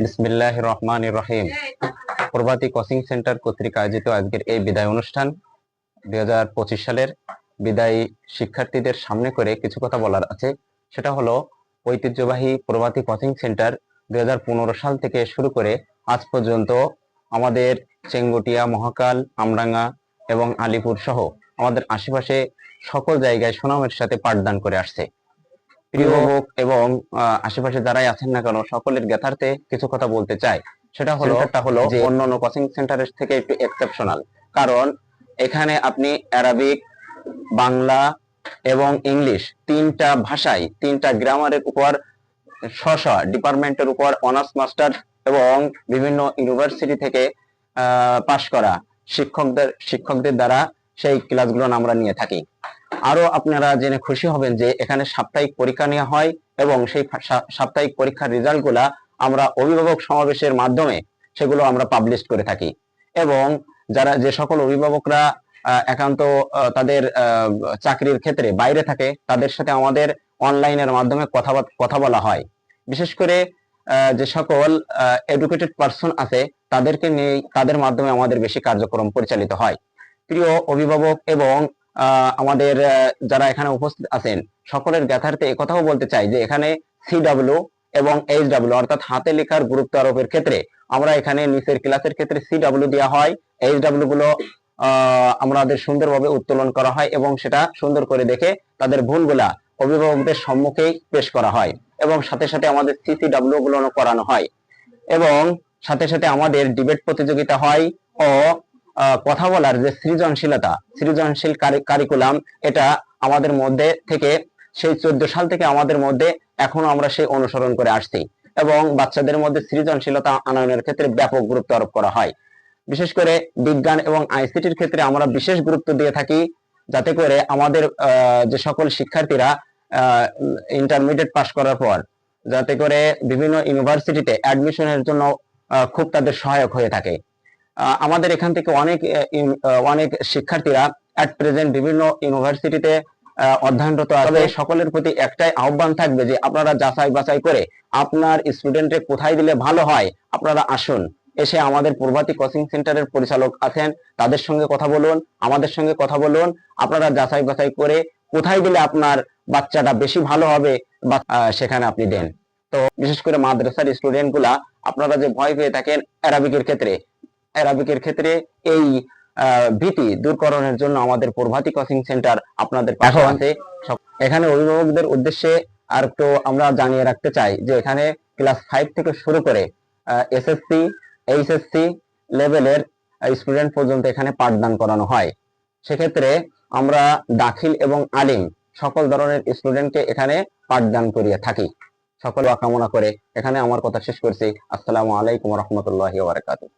বিসমিল্লাহ রহমান রহিম প্রভাতী coaching centre কর্তৃক আয়োজিত আজকের এই বিদায় অনুষ্ঠান দুই হাজার পঁচিশ সালের বিদায়ী শিক্ষার্থীদের সামনে করে কিছু কথা বলার আছে। সেটা হলো, ঐতিহ্যবাহী প্রভাতী কোচিং সেন্টার দুই হাজার পনেরো সাল থেকে শুরু করে আজ পর্যন্ত আমাদের চেঙ্গুটিয়া, মহাকাল আমরাঙ্গা এবং আলিপুর সহ আমাদের আশেপাশে সকল জায়গায় সুনামের সাথে পাঠদান করে আসছে। প্রিয় হোক এবং আশেপাশে যারাই আছেন না কেন সকলের জ্ঞাতার্থে কিছু কথা বলতে চাই। সেটা হলো হলো যে অন্যান্য কোচিং সেন্টারের থেকে একটু এক্সেপশনাল কারণ এখানে আপনি অ্যারাবিক বাংলা এবং ইংলিশ তিনটা ভাষায় তিনটা গ্রামারের উপর স্ব ডিপার্টমেন্টের উপর অনার্স মাস্টার এবং বিভিন্ন ইউনিভার্সিটি থেকে পাশ করা শিক্ষকদের শিক্ষকদের দ্বারা সেই ক্লাসগুলো আমরা নিয়ে থাকি। আরও আপনারা জেনে খুশি হবেন যে এখানে সাপ্তাহিক পরীক্ষা নেওয়া হয় এবং সেই সাপ্তাহিক পরীক্ষার রেজাল্টগুলা আমরা অভিভাবক সমাবেশের মাধ্যমে সেগুলো আমরা পাবলিশ করে থাকি। এবং যারা যে সকল অভিভাবকরা একান্ত তাদের চাকরির ক্ষেত্রে বাইরে থাকে, তাদের সাথে আমাদের অনলাইনের মাধ্যমে কথা কথা বলা হয়। বিশেষ করে যে সকল এডুকেটেড পার্সন আছে, তাদেরকে নিয়ে, তাদের মাধ্যমে আমাদের বেশি কার্যক্রম পরিচালিত হয়। প্রিয় অভিভাবক এবং আমাদের যারা এখানে উপস্থিত আছেন, সকলের জ্ঞাতার্থে কথাও বলতে চাই যে এখানে সিডাব্লিউ এবং এইচ ডাব্লিউ অর্থাৎ হাতে লেখার গুরুত্ব আরোপের ক্ষেত্রে আমরা এখানে নিচের ক্লাসের ক্ষেত্রে সিডাব্লিউ দেওয়া হয়। এইচ ডাব্লিউ গুলো আমাদের সুন্দরভাবে উত্তোলন করা হয় এবং সেটা সুন্দর করে দেখে তাদের ভুলগুলা অভিভাবকদের সম্মুখেই পেশ করা হয় এবং সাথে সাথে আমাদের সিসিডাব্লিউ গুলো করানো হয় এবং সাথে সাথে আমাদের ডিবেট প্রতিযোগিতা হয় ও কথা বলার যে সৃজনশীলতা, সৃজনশীল কারিকুলাম এটা আমাদের মধ্যে থেকে, সেই চোদ্দ সাল থেকে আমাদের মধ্যে এখনও আমরা সেই অনুসরণ করে আসছি এবং বাচ্চাদের মধ্যে সৃজনশীলতা আনয়নের ক্ষেত্রে ব্যাপক গুরুত্ব আরোপ করা হয়। বিশেষ করে বিজ্ঞান এবং আইসিটির ক্ষেত্রে আমরা বিশেষ গুরুত্ব দিয়ে থাকি যাতে করে আমাদের যে সকল শিক্ষার্থীরা ইন্টারমিডিয়েট পাশ করার পর যাতে করে বিভিন্ন ইউনিভার্সিটিতে অ্যাডমিশনের জন্য খুব তাদের সহায়ক হয়ে থাকে। আমাদের এখান থেকে অনেক অনেক শিক্ষার্থীরা অ্যাট প্রেজেন্ট বিভিন্ন ইউনিভার্সিটিতে অধ্যয়নরত আছে। সকলের প্রতি একটাই আহ্বান থাকবে যে আপনারা যাচাই বাছাই করে আপনার স্টুডেন্টে কোথায় দিলে ভালো হয়, আপনারা আসুন। এসে আমাদের প্রভাতী কোচিং সেন্টারের পরিচালক আছেন, তাদের সঙ্গে কথা বলুন, আমাদের সঙ্গে কথা বলুন, আপনারা যাচাই বাছাই করে কোথায় দিলে আপনার বাচ্চাটা বেশি ভালো হবে বা সেখানে আপনি দেন। তো বিশেষ করে মাদ্রাসার স্টুডেন্টগুলা, আপনারা যে ভয় পেয়ে থাকেন অ্যারাবিকের ক্ষেত্রে অ্যারাবিকের ক্ষেত্রে এই ভীতি দূরকরণের জন্য আমাদের প্রভাতী কোচিং সেন্টার আপনাদের পাশে আছে। এখানে অভিভাবকদের উদ্দেশ্যে আর একটু আমরা জানিয়ে রাখতে চাই যে এখানে ক্লাস ফাইভ থেকে শুরু করে এসএসসি এইচএসসি লেভেলের স্টুডেন্ট পর্যন্ত এখানে পাঠদান করানো হয়। সেক্ষেত্রে আমরা দাখিল এবং আলিম সকল ধরনের স্টুডেন্টকে এখানে পাঠদান করিয়ে থাকি। সকল কামনা করে এখানে আমার কথা শেষ করছি। আসসালামু আলাইকুম রহমতুল্লাহ বারাকাতুহ।